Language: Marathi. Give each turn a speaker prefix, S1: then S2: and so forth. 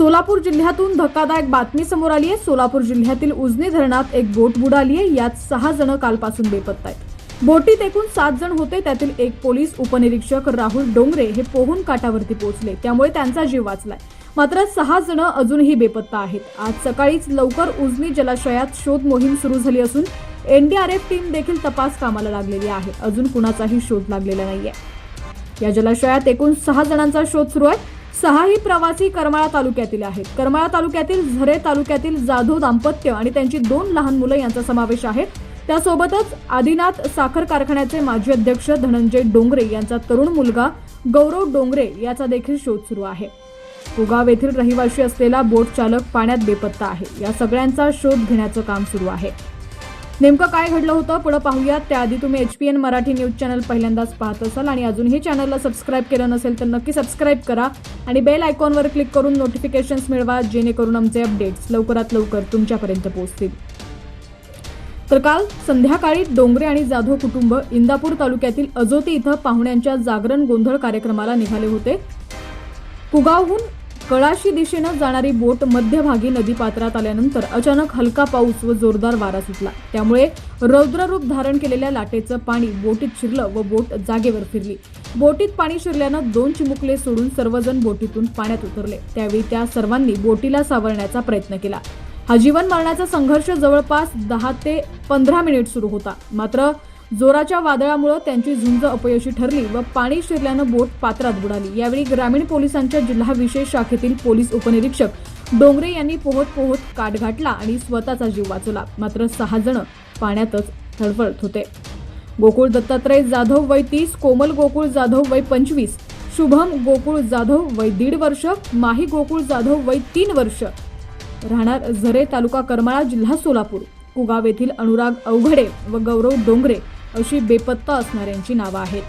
S1: सोलापूर जिल्ह्यातून धक्कादायक बातमी समोर आली आहे. सोलापूर जिल्ह्यातील उजनी धरणात एक बोट बुडाली आहे. यात सहा जण कालपासून बेपत्ता आहेत. बोटीत एकूण सात जण होते. त्यातील एक पोलीस उपनिरीक्षक राहुल डोंगरे हे पोहून काठावरती पोहोचले. त्यामुळे त्यांचा जीव वाचलाय. मात्र सहा जण अजूनही बेपत्ता आहेत. आज सकाळीच लवकर उजनी जलाशयात शोध मोहीम सुरू झाली असून एनडीआरएफ टीम देखील तपास कामाला लागलेली आहे. अजून कुणाचाही शोध लागलेला नाहीये. या जलाशयात एकूण सहा जणांचा शोध सुरू आहे. सहाही प्रवासी करमाळा तालुक्यातील आहेत. करमाळा तालुक्यातील झरे तालुक्यातील जाधव दाम्पत्य आणि त्यांची दोन लहान मुलं यांचा समावेश आहे. त्यासोबतच आदिनाथ साखर कारखान्याचे माजी अध्यक्ष धनंजय डोंगरे यांचा तरुण मुलगा गौरव डोंगरे याचा देखील शोध सुरू आहे. उगाव येथील रहिवाशी असलेला बोट चालक पाण्यात बेपत्ता आहे. या सगळ्यांचा शोध घेण्याचं काम सुरू आहे. नेमकं काय घडलं होतं पुढे पाहूयात. त्याआधी तुम्ही H P N Marathi news channel पहिल्यांदाच पाहत असाल आणि अजूनही चॅनलला सबस्क्राईब केलं नसेल तर नक्की सबस्क्राईब करा आणि बेल आयकॉनवर क्लिक करून नोटिफिकेशन्स मिळवा जेणेकरून आमचे अपडेट्स लवकरात लवकर तुमच्यापर्यंत पोहोचतील. तर काल संध्याकाळी डोंगरे आणि जाधव कुटुंब इंदापूर तालुक्यातील अजोती इथं पाहुण्यांच्या जागरण गोंधळ कार्यक्रमाला निघाले होते. कुगावहून कळाशी दिशेनं जाणारी बोट मध्यभागी नदीपात्रात आल्यानंतर अचानक हलका पाऊस व जोरदार वारा सुटला. त्यामुळे रौद्ररूप धारण केलेल्या लाटेचं पाणी बोटीत शिरलं व बोट जागेवर फिरली. बोटीत पाणी शिरल्यानं दोन चिमुकले सोडून सर्वजण बोटीतून पाण्यात उतरले. त्यावेळी त्या सर्वांनी बोटीला सावरण्याचा प्रयत्न केला. हा जीवन मरणाचा संघर्ष जवळपास दहा ते पंधरा मिनिट सुरू होता. मात्र जोराच्या वादळामुळे त्यांची झुंज अपयशी ठरली व पाणी शिरल्यानं बोट पात्रात बुडाली. यावेळी ग्रामीण पोलिसांच्या जिल्हा विशेष शाखेतील पोलीस उपनिरीक्षक डोंगरे यांनी पोहत पोहत काट घातला आणि स्वतःचा जीव वाचवला. मात्र सहा जण पाण्यातच थडफडत होते. गोकुळ दत्तात्रय जाधव वय तीस कोमल गोकुळ जाधव वय पंचवीस शुभम गोकुळ जाधव वय दीड वर्ष माही गोकुळ जाधव वय तीन वर्ष. राहणार झरे तालुका करमाळा जिल्हा सोलापूर कुगाव येथील अनुराग अवघडे व गौरव डोंगरे अशी बेपत्ता असणाऱ्यांची नावं आहेत.